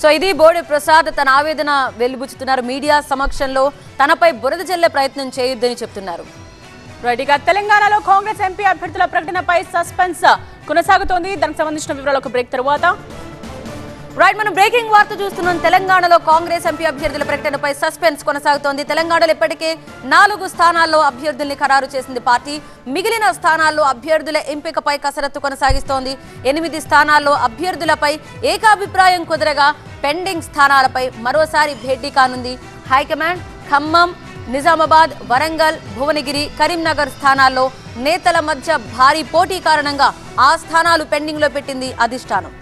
So ఇది బోడి ప్రసాద్ తన ఆవేదన వెలిబుచ్చుతున్నారు మీడియా సమక్షంలో. తనపై బురద జల్లే ప్రయత్నం చేయొద్దని చెప్తున్నారు. తెలంగాణలో కాంగ్రెస్ ఎంపీ అభ్యర్థుల ప్రకటనపై సస్పెన్స్ కొనసాగుతోంది. దానికి సంబంధించిన వివరాలు ఒక బ్రేక్ తర్వాత. రైట్ మనం బ్రేకింగ్ వార్త చూస్తున్నాం. తెలంగాణలో కాంగ్రెస్ ఎంపీ అభ్యర్థుల ప్రకటనపై సస్పెన్స్ కొనసాగుతోంది. తెలంగాణలో ఇప్పటికే నాలుగు స్థానాల్లో అభ్యర్థుల్ని ఖరారు చేసింది పార్టీ. మిగిలిన స్థానాల్లో అభ్యర్థుల ఎంపికపై కసరత్తు కొనసాగిస్తోంది. ఎనిమిది స్థానాల్లో అభ్యర్థులపై ఏకాభిప్రాయం కుదరగా పెండింగ్ స్థానాలపై మరోసారి భేటీ కానుంది హైకమాండ్ ఖమ్మం నిజామాబాద్ వరంగల్ భువనగిరి కరీంనగర్ స్థానాల్లో నేతల మధ్య భారీ పోటీ కారణంగా ఆ స్థానాలు పెండింగ్లో పెట్టింది అధిష్టానం.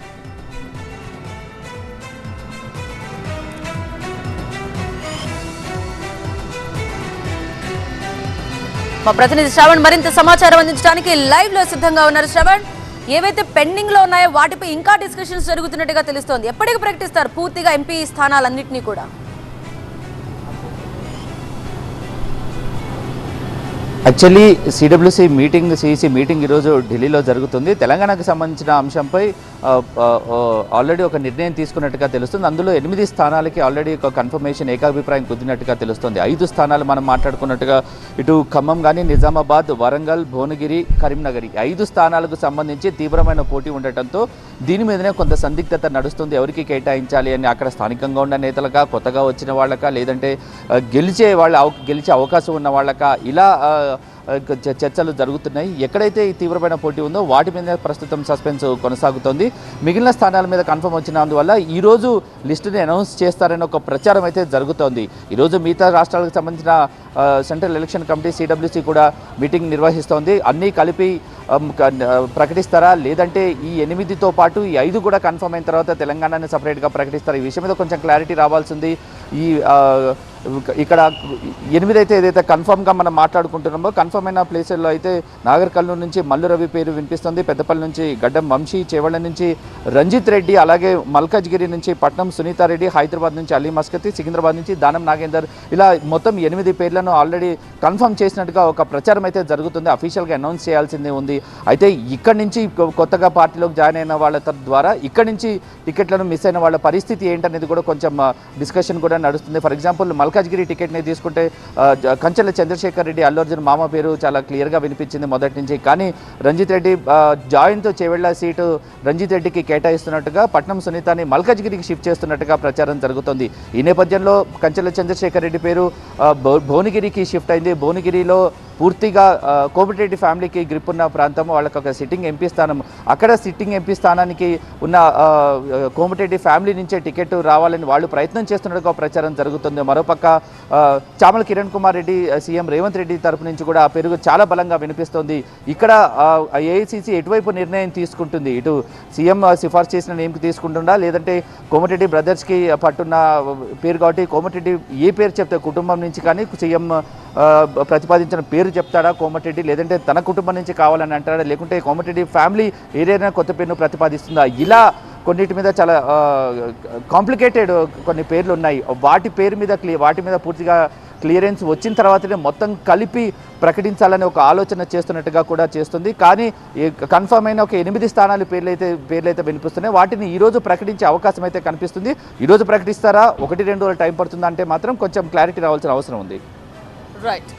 మా ప్రతినిధి శ్రవణ్ మరింత సమాచారం అందించడానికి లైవ్లో సిద్ధంగా ఉన్నారు శ్రవణ్. ఏవైతే పెండింగ్లో ఉన్నాయో వాటిపై ఇంకా డిస్కషన్స్ జరుగుతున్నట్టుగా తెలుస్తోంది. ఎప్పటికి ప్రకటిస్తారు పూర్తిగా ఎంపీ స్థానాలన్నింటినీ కూడా? Actually CWC meeting CEC meeting ఈరోజు ఢిల్లీలో జరుగుతుంది. తెలంగాణకు సంబంధించిన అంశంపై ఆల్రెడీ ఒక నిర్ణయం తీసుకున్నట్టుగా తెలుస్తుంది. అందులో ఎనిమిది స్థానాలకి ఆల్రెడీ ఒక కన్ఫర్మేషన్ ఏకాభిప్రాయం కుదిరినట్టుగా తెలుస్తుంది. ఐదు స్థానాలు మనం మాట్లాడుకున్నట్టుగా ఇటు ఖమ్మం కానీ నిజామాబాద్ వరంగల్ భువనగిరి కరీంనగర్ ఈ ఐదు స్థానాలకు సంబంధించి తీవ్రమైన పోటీ ఉండటంతో దీని మీదనే కొంత సందిగ్ధత నడుస్తుంది. ఎవరికి కేటాయించాలి అని అక్కడ స్థానికంగా ఉన్న నేతలకా కొత్తగా వచ్చిన వాళ్ళకా లేదంటే గెలిచే వాళ్ళ అవ- గెలిచే అవకాశం ఉన్న వాళ్ళకా ఇలా చర్చలు జరుగుతున్నాయి. ఎక్కడైతే ఈ తీవ్రమైన పోటీ ఉందో వాటి మీద ప్రస్తుతం సస్పెన్స్ కొనసాగుతోంది. మిగిలిన స్థానాల మీద కన్ఫర్మ్ వచ్చినందువల్ల ఈరోజు లిస్టుని అనౌన్స్ చేస్తారని ఒక ప్రచారం అయితే జరుగుతోంది. ఈరోజు మిగతా రాష్ట్రాలకు సంబంధించిన సెంట్రల్ ఎలక్షన్ కమిటీ సిడబ్ల్యూసి కూడా మీటింగ్ నిర్వహిస్తోంది. అన్నీ కలిపి ప్రకటిస్తారా? లేదంటే ఈ ఎనిమిదితో పాటు ఈ ఐదు కూడా కన్ఫర్మ్ అయిన తర్వాత తెలంగాణని సపరేట్గా ప్రకటిస్తారా? ఈ విషయం మీద కొంచెం క్లారిటీ రావాల్సింది. ఈ ఇక్కడ ఎనిమిది అయితే ఏదైతే కన్ఫర్మ్గా మనం మాట్లాడుకుంటున్నామో కన్ఫర్మ్ అయిన ప్లేసుల్లో అయితే నాగర్ కర్నూలు నుంచి మల్లు రవి పేరు వినిపిస్తుంది. పెద్దపల్లి నుంచి గడ్డం వంశీ చేవళ్ళ నుంచి రంజిత్ రెడ్డి అలాగే మల్కజ్గిరి నుంచి పట్నం సునీతారెడ్డి హైదరాబాద్ నుంచి అలీ మస్కతి సికింద్రాబాద్ నుంచి దానం నాగేందర్. ఇలా మొత్తం ఎనిమిది పేర్లను ఆల్రెడీ కన్ఫర్మ్ చేసినట్టుగా ఒక ప్రచారం అయితే జరుగుతుంది. అఫీషియల్గా అనౌన్స్ చేయాల్సిందే ఉంది. అయితే ఇక్కడి నుంచి కొ- కొత్తగా పార్టీలోకి జాయిన్ అయిన వాళ్ళ ద్వారా ఇక్కడి నుంచి టికెట్లను మిస్ అయిన వాళ్ళ పరిస్థితి ఏంటనేది కూడా కొంచెం డిస్కషన్ కూడా నడుస్తుంది. ఫర్ ఎగ్జాంపుల్ మల్ మల్కాజ్గిరి టికెట్ని తీసుకుంటే కంచెల చంద్రశేఖర్ రెడ్డి అల్లు అర్జున్ మామ పేరు చాలా క్లియర్గా వినిపించింది మొదటి నుంచి. కానీ రంజిత్ రెడ్డి ఆ, జాయిన్తో సీటు రంజిత్ రెడ్డికి కేటాయిస్తున్నట్టుగా పట్నం సునీతాని మల్కాజ్గిరికి షిఫ్ట్ చేస్తున్నట్టుగా ప్రచారం జరుగుతుంది. ఈ నేపథ్యంలో కంచెల చంద్రశేఖర్ రెడ్డి పేరు భువనగిరికి షిఫ్ట్ అయింది. భువనగిరిలో పూర్తిగా ఆ, ఫ్యామిలీకి గ్రిప్ ఉన్న ప్రాంతం వాళ్ళకి ఒక సిట్టింగ్ ఎంపీ స్థానం. అక్కడ సిట్టింగ్ ఎంపీ స్థానానికి ఉన్న ఆ, ఫ్యామిలీ నుంచే టికెట్ రావాలని వాళ్ళు ప్రయత్నం చేస్తున్నట్టుగా ప్రచారం జరుగుతుంది. మరోపక్క చామల కిరణ్ కుమార్ రెడ్డి సీఎం రేవంత్ రెడ్డి తరపు నుంచి కూడా ఆ పెరుగు చాలా బలంగా వినిపిస్తోంది. ఇక్కడ ఏఐసిసి ఎటువైపు నిర్ణయం తీసుకుంటుంది? ఇటు సీఎం సిఫార్సు చేసిన నేమ్కి తీసుకుంటుందా? లేదంటే కోమటిరెడ్డి బ్రదర్స్కి పట్టున్న పేరు కాబట్టి కోమటిరెడ్డి ఏ పేరు చెప్తే కుటుంబం నుంచి కానీ సీఎం ప్రతిపాదించిన పేరు చెప్తాడా కోమటిరెడ్డి? లేదంటే తన కుటుంబం నుంచి కావాలని అంటాడా? లేకుంటే కోమటిరెడ్డి ఫ్యామిలీ ఏదైనా కొత్త పేరును ప్రతిపాదిస్తుందా? ఇలా కొన్నిటి మీద చాలా కాంప్లికేటెడ్ కొన్ని పేర్లు ఉన్నాయి. వాటి పేరు మీద వాటి మీద పూర్తిగా క్లియరెన్స్ వచ్చిన తర్వాతనే మొత్తం కలిపి ప్రకటించాలని ఒక ఆలోచన చేస్తున్నట్టుగా కూడా చేస్తుంది. కానీ కన్ఫర్మ్ అయిన ఒక ఎనిమిది స్థానాలు పేర్లు అయితే పేర్లు అయితే వినిపిస్తున్నాయి. వాటిని ఈరోజు ప్రకటించే అవకాశం అయితే కనిపిస్తుంది. ఈరోజు ప్రకటిస్తారా? ఒకటి రెండు రోజులు టైం పడుతుందా అంటే మాత్రం కొంచెం క్లారిటీ రావాల్సిన అవసరం ఉంది. రైట్